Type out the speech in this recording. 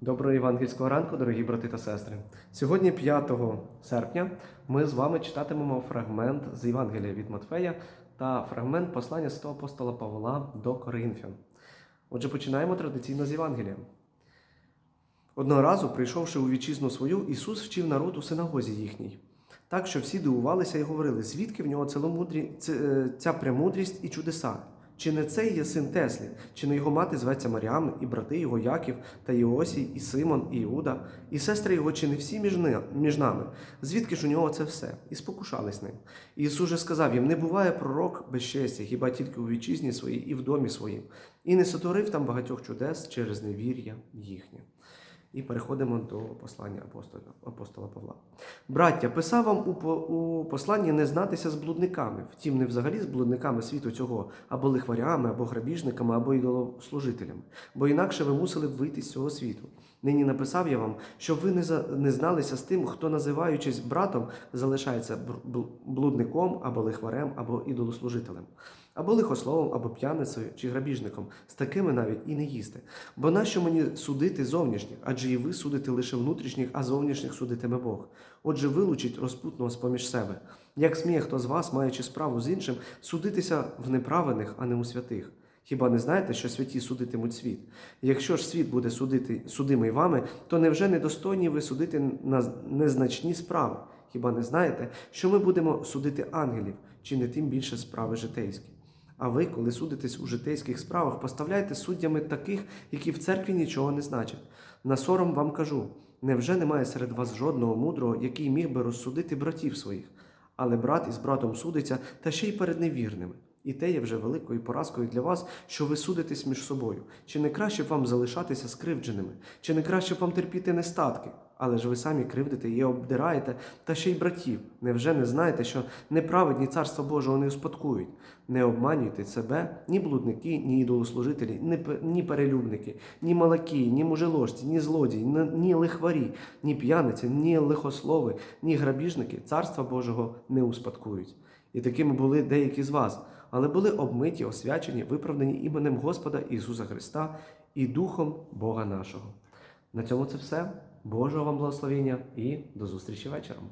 Доброго євангельського ранку, дорогі брати та сестри. Сьогодні, 5 серпня, ми з вами читатимемо фрагмент з Євангелія від Матфея та фрагмент послання святого апостола Павла до Коринфян. Отже, починаємо традиційно з Євангелія. Одного разу, прийшовши у вітчизну свою, Ісус вчив народ у синагозі їхній. Так, що всі дивувалися і говорили, звідки в нього е, ця премудрість і чудеса? Чи не цей є син Теслі, чи не його мати зветься Маріам, і брати його Яків та Іосій, і Симон, і Іуда, і сестри його, чи не всі між, нами? Звідки ж у нього це все? І спокушались ним. І Ісус же сказав їм: не буває пророк без честі, хіба тільки у вітчизні своїй і в домі своїм, і не сотворив там багатьох чудес через невір'я їхнє. І переходимо до послання апостола, апостола Павла. Браття, писав вам у, у посланні не знатися з блудниками, втім, не взагалі з блудниками світу цього, або лихварями, або грабіжниками, або ідолослужителями, бо інакше ви мусили б вийти з цього світу. Нині написав я вам, щоб ви не, за, не зналися з тим, хто, називаючись братом, залишається блудником, або лихварем, або ідолослужителем, або лихословом, або п'яницею чи грабіжником. З такими навіть і не їсти. Бо нащо мені судити зовнішніх? Адже і ви судите лише внутрішніх, а зовнішніх судитиме Бог. Отже, вилучіть розпутного з-поміж себе. Як сміє хто з вас, маючи справу з іншим, судитися в неправедних, а не у святих? Хіба не знаєте, що святі судитимуть світ? Якщо ж світ буде судити судимий вами, то невже недостойні ви судити на незначні справи? Хіба не знаєте, що ми будемо судити ангелів, чи не тим більше справи житейські? А ви, коли судитесь у житейських справах, поставляйте суддями таких, які в церкві нічого не значать. На сором вам кажу: невже немає серед вас жодного мудрого, який міг би розсудити братів своїх? Але брат із братом судиться, та ще й перед невірними. І те є вже великою поразкою для вас, що ви судитесь між собою. Чи не краще б вам залишатися скривдженими? Чи не краще б вам терпіти нестатки? Але ж ви самі кривдите і обдираєте, та ще й братів. Невже не знаєте, що неправедні царства Божого не успадкують? Не обманюйте себе ні блудники, ні ідолослужителі, ні, ні перелюбники, ні малаки, ні мужеложці, ні злодії, ні лихварі, ні п'яниці, ні лихослови, ні грабіжники царства Божого не успадкують. І такими були деякі з вас, але були обмиті, освячені, виправдані іменем Господа Ісуса Христа і Духом Бога нашого. На цьому це все. Божого вам благословення і до зустрічі вечором.